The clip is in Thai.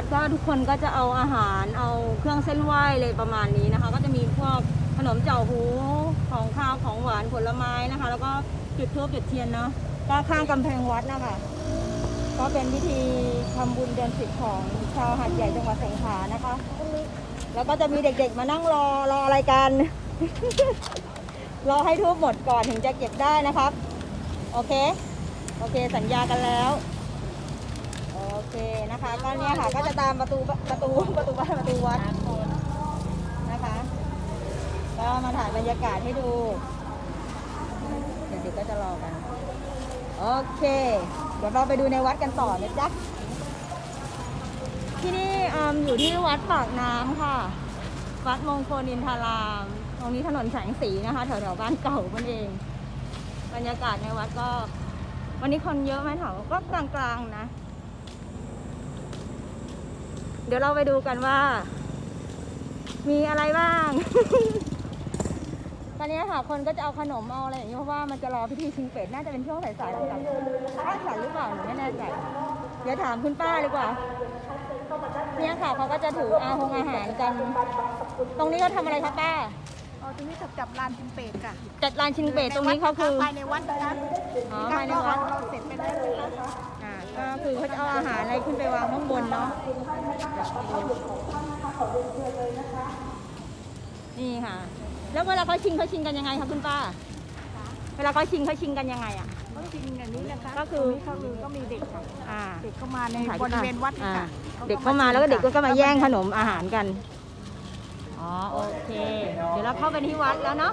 ดก็ทุกคนก็จะเอาอาหารเอาเครื่องเส้นไหว้เลยประมาณนี้นะคะ ก็จะมีพวกขนมเจ่าหูของข้าวของหวานผลไม้นะคะ แล้วก็จุดทูบจุดเทียนเนาะก็ข้างกำแพงวัดนะคะก็เป็นพิธีทำบุญเดือนสิบของชาวหาดใหญ่จังหวัดสงขลานะคะ แล้วก็จะมีเด็กๆมานั่งรอรออะไรกัน รอให้ทูบหมดก่อนถึงจะเก็บได้นะครับ โอเค โอเคสัญญากันแล้ว โอเค นะคะก็เนี่ยค่ะก็จะตามประตูประตูประตูบ้านประตูวัดนะคะ ก็มาถ่ายบรรยากาศให้ดูเด็กๆก็จะรอกัน โอเค เดี๋ยวเราไปดูในวัดกันต่อนะจ๊ะที่นี่อยู่ที่วัดปากน้ำค่ะ วัดมงคลอินทาราม ตรงนี้ถนนแสงสีนะคะแถวๆบ้านเก่ามันเอง บรรยากาศในวัดก็ วันนี้คนเยอะไหมถามว่าก็กลางๆนะ เดี๋ยวเราไปดูกันว่า มีอะไรบ้าง ตอนนี้ค่ะคนก็จะเอาขนมเอาอะไรอย่างนี้เพราะว่ามันจะรอพิธีชิงเป็ดน่าจะเป็นช่วงสายๆหลังจากพระฉันหรือเปล่าหนูไม่แน่ใจเดี๋ยวถามคุณป้าดีกว่า เนี่ยค่ะเขาก็จะถืออาหงอาหารกัน ตรงนี้เขาทำอะไรคะป้าอ๋อตรงนี้จับจับลานชิมเป็ดค่ะจัดลานชิงเป็ดตรงนี้เขาคือภายในวัดนะคะอ๋อภายในวัดเราเสร็จไปแล้วนะคะอ่าก็ คือเขาจะเอาอาหารอะไรขึ้นไปวางข้างบนเนาะนี่ค่ะ แล้วเวลาเขาชิงเขาชิงกันยังไงคะคุณป้า เวลาเขาชิงเขาชิงกันยังไงอะ ก็จริงอย่างนี้นะคะก็คือตรงนี้เขาคือก็มีเด็กค่ะอ่า เด็กเข้ามาในถ่ายบริเวณวัดอ่าค่ะเด็กเข้ามาแล้วก็เด็กก็มาแย่งขนมอาหารกัน อ๋อโอเค เดี๋ยวเราเข้าไปที่วัดแล้วเนาะ